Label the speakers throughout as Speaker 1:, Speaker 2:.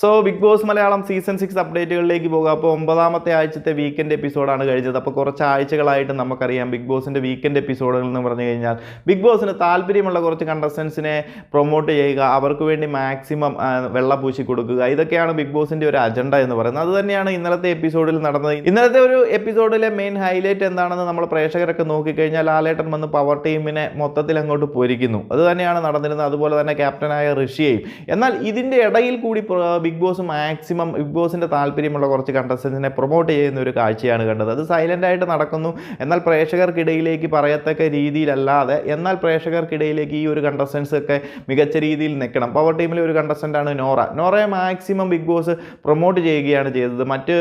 Speaker 1: So Bigg Boss Malayalam season six അപ്ഡേറ്റുകളിലേക്ക് പോകുക. അപ്പോൾ ഒമ്പതാമത്തെ ആഴ്ചത്തെ വീക്കെൻഡ് എപ്പിസോഡാണ് കഴിഞ്ഞത്. അപ്പോൾ കുറച്ച് ആഴ്ചകളായിട്ട് നമുക്കറിയാം ബിഗ് ബോസിന്റെ വീക്കെൻഡ് എപ്പിസോഡുകൾ എന്ന് പറഞ്ഞു കഴിഞ്ഞാൽ. ബിഗ് ബോസിന് താല്പര്യമുള്ള കുറച്ച് കണ്ടസ്റ്റൻസിനെ പ്രൊമോട്ട് ചെയ്യുക. അവർക്ക് വേണ്ടി മാക്സിമം വെള്ള പൂശി കൊടുക്കുക. ഇതൊക്കെയാണ് ബിഗ് ബോസിന്റെ ഒരു അജണ്ട എന്ന് പറയുന്നത്. അതുതന്നെയാണ് ഇന്നലത്തെ എപ്പിസോഡിൽ നടന്നത്. ഇന്നലത്തെ ഒരു എപ്പിസോഡിലെ മെയിൻ ഹൈലൈറ്റ് എന്താണെന്ന് നമ്മൾ പ്രേക്ഷകരൊക്കെ നോക്കിക്കഴിഞ്ഞാൽ ലാലേട്ടൻ വന്ന് പവർ ടീമിനെ മൊത്തത്തിൽ അങ്ങോട്ട് പൊരിക്കുന്നു. അതുതന്നെയാണ് നടന്നിരുന്നത്. അതുപോലെ തന്നെ ക്യാപ്റ്റനായ ഋഷിയെയും. എന്നാൽ ഇതിന്റെ ഇടയിൽ കൂടി ബിഗ് ബോസ് മാക്സിമം ബിഗ് ബോസിന്റെ താല്പര്യമുള്ള കുറച്ച് കണ്ടസ്റ്റൻസിനെ പ്രൊമോട്ട് ചെയ്യുന്ന ഒരു കാഴ്ചയാണ് കണ്ടത്. അത് സൈലന്റായിട്ട് നടക്കുന്നു. എന്നാൽ പ്രേക്ഷകർക്കിടയിലേക്ക് പറയത്തക്ക രീതിയിലല്ലാതെ എന്നാൽ പ്രേക്ഷകർക്കിടയിലേക്ക് ഈ ഒരു കണ്ടസ്റ്റൻസ് ഒക്കെ മികച്ച രീതിയിൽ നിൽക്കണം. പവർ ടീമിലെ ഒരു കണ്ടസ്റ്റന്റാണ് നോറ. നോറയെ മാക്സിമം ബിഗ് ബോസ് പ്രൊമോട്ട് ചെയ്യുകയാണ് ചെയ്തത്. മറ്റ്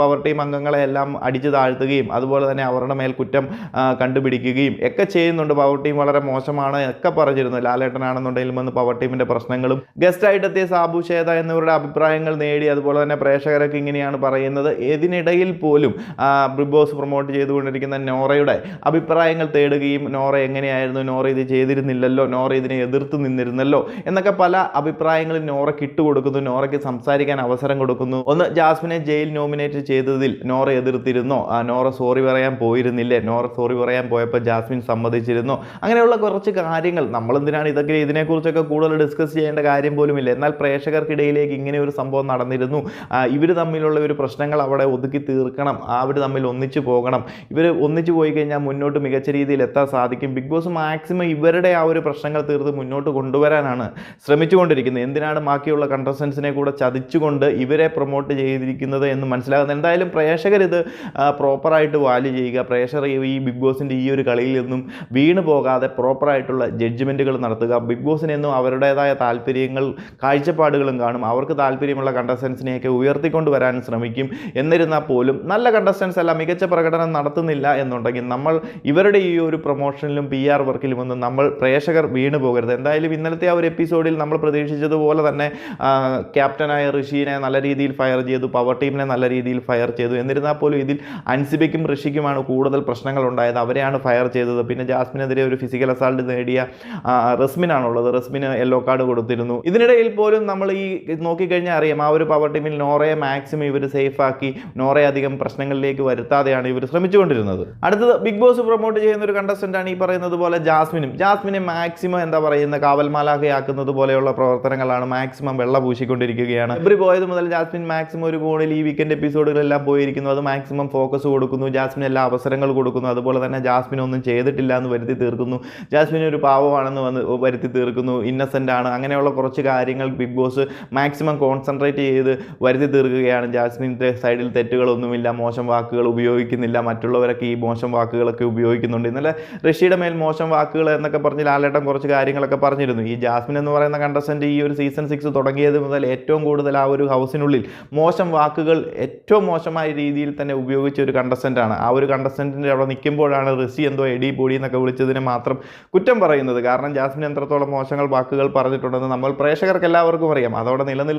Speaker 1: പവർ ടീം അംഗങ്ങളെ എല്ലാം അടിച്ചു താഴ്ത്തുകയും അതുപോലെ തന്നെ അവരുടെ മേൽ കുറ്റം കണ്ടുപിടിക്കുകയും ഒക്കെ ചെയ്യുന്നുണ്ട്. പവർ ടീം വളരെ മോശമാണ് ഒക്കെ പറഞ്ഞിരുന്നു. ലാലേട്ടനാണെന്നുണ്ടെങ്കിലും വന്ന് പവർ ടീമിന്റെ പ്രശ്നങ്ങളും ഗസ്റ്റായിട്ടെത്തിയ സാബു ഷേത എന്നിവരുടെ അഭിപ്രായങ്ങൾ നേടി അതുപോലെ തന്നെ പ്രേക്ഷകരൊക്കെ ഇങ്ങനെയാണ് പറയുന്നത്. ഇതിനിടയിൽ പോലും ബിഗ് ബോസ് പ്രൊമോട്ട് ചെയ്തുകൊണ്ടിരിക്കുന്ന നോറയുടെ അഭിപ്രായങ്ങൾ തേടുകയും നോറ എങ്ങനെയായിരുന്നു നോറ ഇത് ചെയ്തിരുന്നില്ലല്ലോ നോറ ഇതിനെ എതിർത്ത് നിന്നിരുന്നല്ലോ എന്നൊക്കെ പല അഭിപ്രായങ്ങളും നോറയ്ക്ക് ഇട്ടുകൊടുക്കുന്നു നോറയ്ക്ക് സംസാരിക്കാൻ അവസരം കൊടുക്കുന്നു. ഒന്ന് ജാസ്മിനെ ജയിൽ നോമിനേറ്റ് ചെയ്തതിൽ നോറ എതിർത്തിരുന്നോ. നോറ സോറി പറയാൻ പോയിരുന്നില്ലേ? നോറ സോറി പറയാൻ പോയപ്പോൾ ജാസ്മിൻ സമ്മതിച്ചിരുന്നോ. അങ്ങനെയുള്ള കുറച്ച് കാര്യങ്ങൾ നമ്മളെന്തിനാണ് ഇതൊക്കെ ഇതിനെക്കുറിച്ചൊക്കെ കൂടുതൽ ഡിസ്കസ് ചെയ്യേണ്ട കാര്യം പോലുമില്ല. എന്നാൽ പ്രേക്ഷകർക്കിടയിലേക്ക് ഇങ്ങനെ ഒരു സംഭവം നടന്നിരുന്നു. ഇവർ തമ്മിലുള്ള ഒരു പ്രശ്നങ്ങൾ അവിടെ ഒതുക്കി തീർക്കണം. അവർ തമ്മിൽ ഒന്നിച്ചു പോകണം. ഇവർ ഒന്നിച്ചു പോയി കഴിഞ്ഞാൽ മുന്നോട്ട് മികച്ച രീതിയിൽ എത്താൻ സാധിക്കും. ബിഗ് ബോസ് മാക്സിമം ഇവരുടെ ആ ഒരു പ്രശ്നങ്ങൾ തീർത്ത് മുന്നോട്ട് കൊണ്ടുവരാനാണ് ശ്രമിച്ചുകൊണ്ടിരിക്കുന്നത്. എന്തിനാണ് ബാക്കിയുള്ള കണ്ടസ്റ്റൻസിനെ കൂടെ ചതിച്ചുകൊണ്ട് ഇവരെ പ്രൊമോട്ട് ചെയ്തിരിക്കുന്നത് എന്ന് മനസ്സിലാകുന്നത്? എന്തായാലും പ്രേക്ഷകർ ഇത് പ്രോപ്പറായിട്ട് വാല്യൂ ചെയ്യുക. പ്രേക്ഷകർ ഈ ബിഗ് ബോസിന്റെ ഈ ഒരു കളിയിൽ നിന്നും വീണ് പോകാതെ പ്രോപ്പറായിട്ടുള്ള ജഡ്ജ്മെന്റുകൾ നടത്തുക. ബിഗ് ബോസിനെന്നും അവരുടേതായ താല്പര്യങ്ങൾ കാഴ്ചപ്പാടുകളും കാണും. അവർക്ക് താല്പര്യമുള്ള കണ്ടസ്റ്റൻസിനെയൊക്കെ ഉയർത്തിക്കൊണ്ട് വരാൻ ശ്രമിക്കും. എന്നിരുന്നാൽ പോലും നല്ല കണ്ടസ്റ്റൻസ് അല്ല മികച്ച പ്രകടനം നടത്തുന്നില്ല എന്നുണ്ടെങ്കിൽ നമ്മൾ ഇവരുടെ ഈ ഒരു പ്രൊമോഷനിലും പി ആർ വർക്കിലും ഒന്നും നമ്മൾ പ്രേക്ഷകർ വീണു പോകരുത്. എന്തായാലും ഇന്നലത്തെ ആ ഒരു എപ്പിസോഡിൽ നമ്മൾ പ്രതീക്ഷിച്ചതുപോലെ തന്നെ ക്യാപ്റ്റനായ ഋഷീനെ നല്ല രീതിയിൽ ഫയർ ചെയ്തു പവർ ടീമിനെ നല്ല രീതിയിൽ ഫയർ ചെയ്തു. എന്നിരുന്നാൽ പോലും ഇതിൽ അൻസിബയ്ക്കും ഋഷിക്കുമാണ് കൂടുതൽ പ്രശ്നങ്ങൾ ഉണ്ടായത്. അവരെയാണ് ഫയർ ചെയ്തത്. പിന്നെ ജാസ്മിനെതിരെ ഒരു ഫിസിക്കൽ അസാൾട്ട് നേടിയ റസ്മിനാണുള്ളത്. റസ്മിന് യെല്ലോ കാർഡ് കൊടുത്തിരുന്നു. ഇതിനിടയിൽ പോലും നമ്മൾ ഈ നോക്കിക്കഴിഞ്ഞാൽ അറിയാം ആ ഒരു പവർ ടീമിൽ നോറയെ മാക്സിമം ഇവർ സേഫാക്കി നോറയെ അധികം പ്രശ്നങ്ങളിലേക്ക് വരുത്താതെയാണ് ഇവർ ശ്രമിച്ചുകൊണ്ടിരുന്നത്. അടുത്തത് ബിഗ് ബോസ് പ്രൊമോട്ട് ചെയ്യുന്ന ഒരു കണ്ടസ്റ്റന്റാണ് ഈ പറയുന്നത് പോലെ ജാസ്മിനും. ജാസ്മിനെ മാക്സിമം എന്താ പറയുന്ന കാവൽമാലാഖയാക്കുന്നത് പോലെയുള്ള പ്രവർത്തനങ്ങളാണ് മാക്സിമം വെള്ള പൂശിക്കൊണ്ടിരിക്കുകയാണ്. ഇവർ പോയത് മുതൽ ജാസ്മിൻ മാക്സിമം ഒരു കോണിൽ ഈ വീക്കെൻഡ് എപ്പിസോഡുകളെല്ലാം പോയിരിക്കുന്നു. അത് മാക്സിമം ഫോക്കസ് കൊടുക്കുന്നു. ജാസ്മിൻ എല്ലാ അവസരങ്ങൾ കൊടുക്കുന്നു. അതുപോലെ തന്നെ ജാസ്മിൻ ഒന്നും ചെയ്തിട്ടില്ല എന്ന് വരുത്തി തീർക്കുന്നു. ജാസ്മിൻ ഒരു പാവമാണെന്ന് വന്ന് വരുത്തി തീർക്കുന്നു. ഇന്നസെന്റ് ആണ്. അങ്ങനെയുള്ള കുറച്ച് കാര്യങ്ങൾ ബിഗ് ബോസ് മാക്സിമം കോൺസെൻട്രേറ്റ് ചെയ്ത് വരുത്തി തീർക്കുകയാണ്. ജാസ്മിന്റെ സൈഡിൽ തെറ്റുകളൊന്നുമില്ല മോശം വാക്കുകൾ ഉപയോഗിക്കുന്നില്ല. മറ്റുള്ളവരൊക്കെ ഈ മോശം വാക്കുകളൊക്കെ ഉപയോഗിക്കുന്നുണ്ട്. ഇന്നലെ ഋഷിയുടെ മേൽ മോശം വാക്കുകൾ എന്നൊക്കെ പറഞ്ഞ് ലാലേട്ടൻ കുറച്ച് കാര്യങ്ങളൊക്കെ പറഞ്ഞിരുന്നു. ഈ ജാസ്മിൻ എന്ന് പറയുന്ന കണ്ടസ്റ്റന്റ് ഈ ഒരു സീസൺ സിക്സ് തുടങ്ങിയത് മുതൽ ഏറ്റവും കൂടുതൽ ആ ഒരു ഹൗസിനുള്ളിൽ മോശം വാക്കുകൾ ഏറ്റവും മോശമായ രീതിയിൽ തന്നെ ഉപയോഗിച്ച ഒരു കണ്ടസ്റ്റന്റാണ് ആ ഒരു കണ്ടസ്റ്റന്റിന്റെ അവിടെ നിൽക്കുമ്പോഴാണ് ഋഷി എന്തോ എടി പൊടി എന്നൊക്കെ വിളിച്ചതിനെ മാത്രം കുറ്റം പറയുന്നത്. കാരണം ജാസ്മിൻ എത്രത്തോളം മോശങ്ങൾ വാക്കുകൾ പറഞ്ഞിട്ടുണ്ടെന്ന് നമ്മൾ പ്രേക്ഷകർക്ക് എല്ലാവർക്കും അറിയാം. അതോടെ നിലനിൽക്കുമ്പോഴും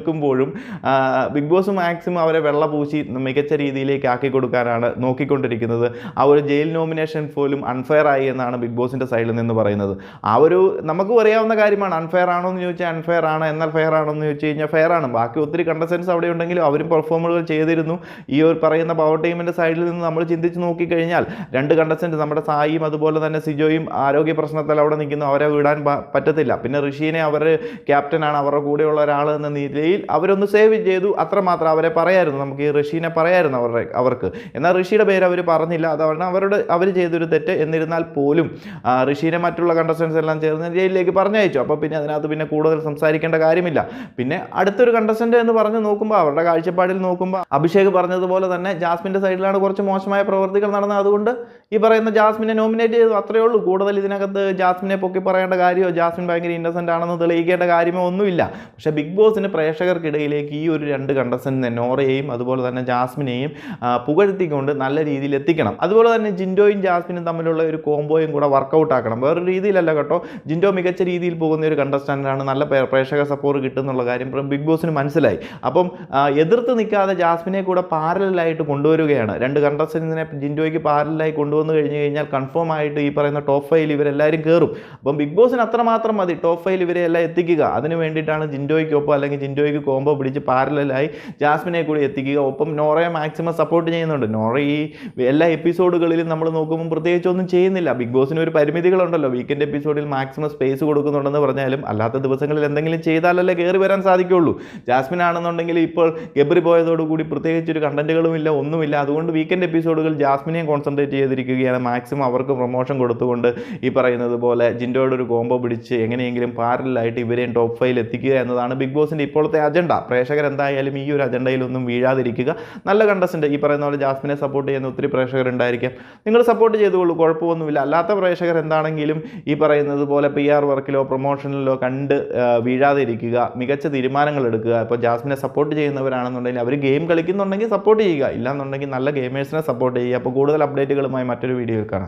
Speaker 1: ആ, ബിഗ് ബോസ് മാക്സിമം അവരെ വെള്ള പൂശി മികച്ച രീതിയിലേക്ക് ആക്കി കൊടുക്കാനാണ് നോക്കിക്കൊണ്ടിരിക്കുന്നത്. ആ ഒരു ജയിൽ നോമിനേഷൻ പോലും അൺഫെയർ ആയി എന്നാണ് ബിഗ് ബോസിന്റെ സൈഡിൽ നിന്ന് പറയുന്നത്. ആ ഒരു നമുക്ക് അറിയാവുന്ന കാര്യമാണ് അൺഫെയർ ആണോ എന്ന് ചോദിച്ചാൽ അൺഫെയർ ആണ് എന്നാൽ ഫെയർ ആണോ എന്ന് ചോദിച്ചു കഴിഞ്ഞാൽ ഫെയർ ആണ്. ബാക്കി ഒത്തിരി കണ്ടസ്റ്റൻസ് അവിടെ ഉണ്ടെങ്കിലും അവരും പെർഫോമുകൾ ചെയ്തിരുന്നു. ഈ ഒരു പറയുന്ന പവർ ടീമിന്റെ സൈഡിൽ നിന്ന് നമ്മൾ ചിന്തിച്ച് നോക്കിക്കഴിഞ്ഞാൽ രണ്ട് കണ്ടസ്റ്റന്റ് നമ്മുടെ സായിയും അതുപോലെ തന്നെ സിജോയും ആരോഗ്യ പ്രശ്നത്തിൽ അവിടെ നിൽക്കുന്നു. അവരെ വിടാൻ പറ്റത്തില്ല. പിന്നെ ഋഷീനെ അവർ ക്യാപ്റ്റനാണ് അവരുടെ കൂടെയുള്ള ഒരാൾ എന്ന നിലയിൽ അവരൊന്ന് സേവ് ചെയ്തു. അത്രമാത്രം അവരെ പറയായിരുന്നു. നമുക്ക് ഈ ഋഷീനെ പറയായിരുന്നു അവരുടെ അവർക്ക്. എന്നാൽ ഋഷിയുടെ പേര് അവർ പറഞ്ഞില്ല. അതാണ് അവരുടെ അവർ ചെയ്തൊരു തെറ്റ്. എന്നിരുന്നാൽ പോലും ഋഷീനെ മറ്റുള്ള കണ്ടസ്റ്റൻസ് എല്ലാം ചേർന്ന് ജയിലിലേക്ക് പറഞ്ഞയച്ചു. അപ്പോൾ പിന്നെ അതിനകത്ത് പിന്നെ കൂടുതൽ സംസാരിക്കേണ്ട കാര്യമില്ല. പിന്നെ അടുത്തൊരു കണ്ടസ്റ്റന്റ് എന്ന് പറഞ്ഞ് നോക്കുമ്പോൾ അവരുടെ കാഴ്ചപ്പാടിൽ നോക്കുമ്പോൾ അഭിഷേക് പറഞ്ഞതുപോലെ തന്നെ ജാസ്മിന്റെ സൈഡിലാണ് കുറച്ച് മോശമായ പ്രവൃത്തികൾ നടന്നത്. അതുകൊണ്ട് ഈ പറയുന്ന ജാസ്മിനെ നോമിനേറ്റ് ചെയ്തു. അത്രയേ ഉള്ളൂ. കൂടുതൽ ഇതിനകത്ത് ജാസ്മിനെ പൊക്കി പറയേണ്ട കാര്യമോ ജാസ്മിൻ ഭയങ്കര ഇന്നസെന്റ് ആണെന്ന് തെളിയിക്കേണ്ട കാര്യമോ ഒന്നുമില്ല. പക്ഷേ ബിഗ് ബോസിന് പ്രേക്ഷകർക്കിടയിലേക്ക് ഈ ഒരു രണ്ട് കണ്ടസ്റ്റന്റിനെ നോറയെയും അതുപോലെ തന്നെ ജാസ്മിനെയും പുകഴ്ത്തിക്കൊണ്ട് നല്ല രീതിയിൽ എത്തിക്കണം. അതുപോലെ തന്നെ ജിൻഡോയും ജാസ്മിനും തമ്മിലുള്ള ഒരു കോംബോയും കൂടെ വർക്കൗട്ട് ആക്കണം. വേറൊരു രീതിയിലല്ല കേട്ടോ. ജിൻഡോ മികച്ച രീതിയിൽ പോകുന്ന ഒരു കണ്ടസ്റ്റന്റാണ് നല്ല പ്രേക്ഷക സപ്പോർട്ട് കിട്ടുന്നുള്ള കാര്യം ബിഗ് ബോസിന് മനസ്സിലായി. അപ്പം എതിർത്ത് നിൽക്കാതെ ജാസ്മിനെ കൂടെ പാരലായിട്ട് കൊണ്ടുവരികയാണ്. രണ്ട് കണ്ടസ്റ്റൻസിനെ ജിൻഡോയ്ക്ക് പാരലായി കൊണ്ടുവന്നു കഴിഞ്ഞു കഴിഞ്ഞാൽ കൺഫേം ആയിട്ട് ഈ പറയുന്ന ടോപ്പ് ഫൈവ് ഇവരെല്ലാവരും കയറും അപ്പം ബിഗ് ബോസിന് അത്രമാത്രം മതി. ടോപ്പ് ഫൈവ് ഇവരെ എല്ലാം എത്തിക്കുക. അതിന് വേണ്ടിയിട്ടാണ് ജിൻഡോയ്ക്കൊപ്പം അല്ലെങ്കിൽ ജിൻഡോയ്ക്ക് ജിൻഡോയ്ക്ക് കോംബോ പിടിച്ച് പാരലായി ജാസ്മിനെ കൂടി എത്തിക്കുക. ഒപ്പം നോറയെ മാക്സിമം സപ്പോർട്ട് ചെയ്യുന്നുണ്ട്. നോറ ഈ എല്ലാ എപ്പിസോഡുകളിലും നമ്മൾ നോക്കുമ്പോൾ പ്രത്യേകിച്ച് ഒന്നും ചെയ്യുന്നില്ല. ബിഗ് ബോസിന് ഒരു പരിമിതികളുണ്ടല്ലോ. വീക്കെൻഡ് എപ്പിസോഡിൽ മാക്സിമം സ്പേസ് കൊടുക്കുന്നുണ്ടെന്ന് പറഞ്ഞാലും അല്ലാത്ത ദിവസങ്ങളിൽ എന്തെങ്കിലും ചെയ്താലല്ലേ കയറി വരാൻ സാധിക്കുള്ളൂ. ജാസ്മിൻ ആണെന്നുണ്ടെങ്കിൽ ഇപ്പോൾ ഗബ്രി പോയതോടുകൂടി പ്രത്യേകിച്ച് ഒരു കണ്ടന്റുകളും ഇല്ല ഒന്നുമില്ല. അതുകൊണ്ട് വീക്കെൻഡ് എപ്പിസോഡുകൾ ജാസ്മിനെയും കോൺസെൻട്രേറ്റ് ചെയ്തിരിക്കുകയാണ്. മാക്സിമം അവർക്ക് പ്രൊമോഷൻ കൊടുത്തുകൊണ്ട് ഈ പറയുന്നത് പോലെ ജിൻഡോയുടെ ഒരു കോംബോ പിടിച്ച് എങ്ങനെയെങ്കിലും പാരലായിട്ട് ഇവരെയും ടോപ്പ് ഫൈവിൽ എത്തിക്കുക എന്നതാണ് ബിഗ് ബോസിന്റെ ഇപ്പോഴത്തെ അജണ്ട പ്രേക്ഷകർ എന്തായാലും ഈ ഒരു അജണ്ടയിലൊന്നും വീഴാതിരിക്കുക. നല്ല കണ്ടസ്റ്റന്റ് ഈ പറയുന്ന പോലെ ജാസ്മിനെ സപ്പോർട്ട് ചെയ്യുന്ന ഒത്തിരി പ്രേക്ഷകരുണ്ടായിരിക്കാം. നിങ്ങൾ സപ്പോർട്ട് ചെയ്തുകൊള്ളൂ കുഴപ്പമൊന്നുമില്ല. അല്ലാത്ത പ്രേക്ഷകർ എന്താണെങ്കിലും ഈ പറയുന്നത് പോലെ പി ആർ വർക്കിലോ പ്രൊമോഷനിലോ കണ്ട് വീഴാതിരിക്കുക. മികച്ച തീരുമാനങ്ങൾ എടുക്കുക. ഇപ്പോൾ ജാസ്മിനെ സപ്പോർട്ട് ചെയ്യുന്നവരാണെന്നുണ്ടെങ്കിൽ അവർ ഗെയിം കളിക്കുന്നുണ്ടെങ്കിൽ സപ്പോർട്ട് ചെയ്യുക. ഇല്ലാന്നുണ്ടെങ്കിൽ നല്ല ഗെയിമേഴ്സിനെ സപ്പോർട്ട് ചെയ്യുക. അപ്പോൾ കൂടുതൽ അപ്ഡേറ്റുകളുമായി മറ്റൊരു വീഡിയോയിൽ കാണാം.